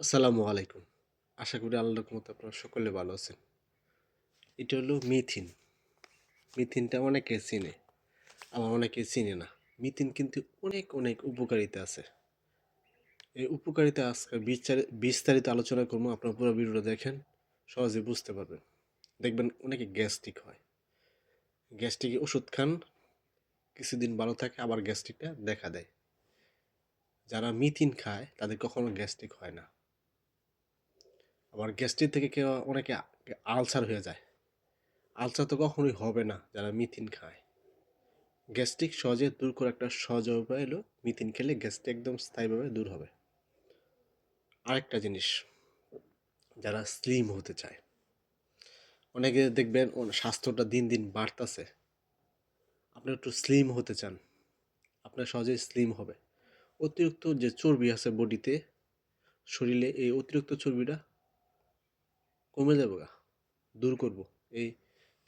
আসসালামু আলাইকুম। আশা করি আল্লাহর রহমতে আপনারা সকলে ভালো আছেন। এটা হলো মিথিন। মিথিনটা অনেকে চিনে, আবার অনেকে চিনে না। মিথিন কিন্তু অনেক অনেক উপকারিতা আছে। এই উপকারিতা আজকে বিস্তারিত আলোচনা করব। আপনার পুরো ভিডিওটা দেখেন, সহজে বুঝতে পারবেন। দেখবেন অনেকে গ্যাস্ট্রিক হয়। গ্যাস্ট্রিকে ওষুধ খান, কিছুদিন ভালো থাকে, আবার গ্যাস্ট্রিকটা দেখা দেয়। যারা মিথিন খায়, তাদের কখনো গ্যাস্ট্রিক হয় না। আবার গ্যাস্ট্রিক থেকে কেউ অনেকে আলসার হয়ে যায়। আলসার তো কখনোই হবে না যারা মিথিন খায়। গ্যাস্ট্রিক সহজে দূর করে একটা সহজ উপায় এলো মিথিন খেলে গ্যাস্ট্রিক একদম স্থায়ীভাবে দূর হবে। আরেকটা জিনিস, যারা স্লিম হতে চায়। অনেকে দেখবেন স্বাস্থ্যটা দিন দিন বাড়তেছে। আপনি একটু স্লিম হতে চান, আপনার সহজেই স্লিম হবে। অতিরিক্ত যে চর্বি আছে বডিতে, শরীরে এই অতিরিক্ত চর্বিটা কমে যাবে গা, দূর করব। এই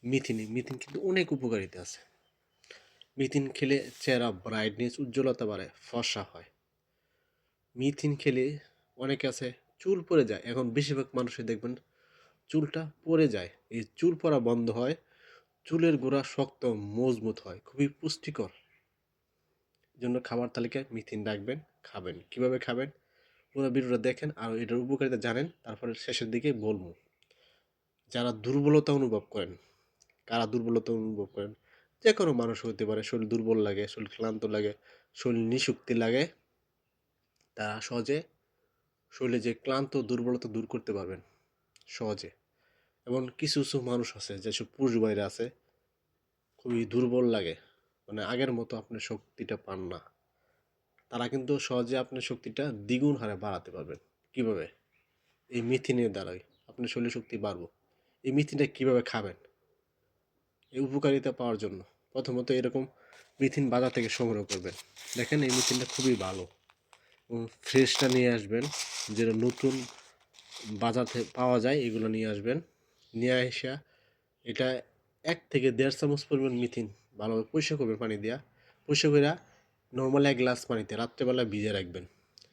মিথিনে, মিথিন কিন্তু অনেক উপকারিতা আছে। মিথিন খেলে চেহারা ব্রাইটনেস উজ্জ্বলতা বাড়ে, ফর্সা হয়। মিথিন খেলে অনেকে আছে, চুল পড়ে যায়। এখন বেশিরভাগ মানুষই দেখবেন চুলটা পড়ে যায়। এই চুল পড়া বন্ধ হয়, চুলের গোড়া শক্ত, মজবুত হয়, খুবই পুষ্টিকর। জন্য খাবার তালিকায় মিথিন রাখবেন, খাবেন। কীভাবে খাবেন? পুরো ভিডিওটা দেখেন আর এটার উপকারিতা জানেন, তারপরে শেষের দিকে বলব। যারা দুর্বলতা অনুভব করেন, কারা দুর্বলতা অনুভব করেন, যে কোনো মানুষ হতে পারে, শরীর দুর্বল লাগে, শরীর ক্লান্ত লাগে, শরীর নিশুক্তি লাগে, তারা সহজে শরীরে যে ক্লান্ত দুর্বলতা দূর করতে পারবেন, সহজে। এবং কিছু কিছু মানুষ আছে, যেসব পুরুষ বাইরে আছে, খুবই দুর্বল লাগে মানে আগের মতো আপনি শক্তিটা পান না। তারা কিন্তু সহজে আপনার শক্তিটা দ্বিগুণ হারে বাড়াতে পারবেন। কীভাবে? এই মিথিনের দ্বারাই আপনার শরীর শক্তি বাড়বো। এই মিথিনটা কীভাবে খাবেন? এই উপকারিতা পাওয়ার জন্য। প্রথমত এরকম মিথিন বাজার থেকে সংগ্রহ করবেন। দেখেন এই মিথিনটা খুবই ভালো এবং ফ্রেশটা নিয়ে আসবেন। যেটা নতুন বাজার থেকে পাওয়া যায়, এগুলো নিয়ে আসবেন। নিয়ে আসা এটা এক থেকে দেড় চামচ পরিমাণ মিথিন ভালোভাবে পরিষ্কার করবেন পানি দেওয়া পরিষ্কার করে নর্মাল এক গ্লাস পানিতে রাত্রেবেলা ভিজে রাখবেন।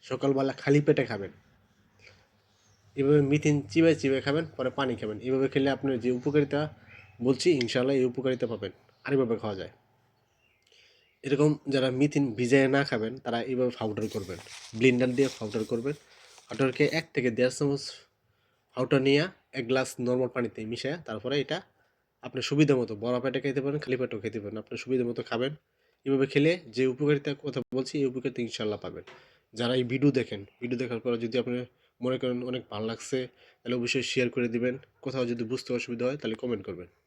সকালবেলা খালি পেটে খাবেন। এভাবে মিথিন চিবে চিবে খাবেন, পরে পানি খাবেন। এভাবে খেলে আপনার যে উপকারিতা বলছি ইনশাল্লাহ এই উপকারিতা পাবেন। আর এভাবে খাওয়া যায়। এরকম যারা মিথিন ভিজায় না খাবেন, তারা এইভাবে পাউডার করবেন। ব্লিন্ডার দিয়ে পাউডার করবেন। পাউডারকে এক থেকে দেড় চামচ পাউডার নিয়ে এক গ্লাস নর্মাল পানিতে মিশিয়ে তারপরে এটা আপনার সুবিধা মতো বড় পেটে খেতে পারেন, খালি পেটেও খেতে পারেন। আপনার সুবিধা মতো খাবেন। এভাবে খেলে যে উপকারিতা কথা বলছি, এই উপকারিতা ইনশাল্লাহ পাবেন। যারা এই ভিডিও দেখেন ভিডিও দেখার পরে যদি আপনি মনে করেন অনেক ভালো লাগছে, তাহলে অবশ্যই শেয়ার করে দিবেন। কোথাও যদি বুঝতে অসুবিধা হয়, তাহলে কমেন্ট করবেন।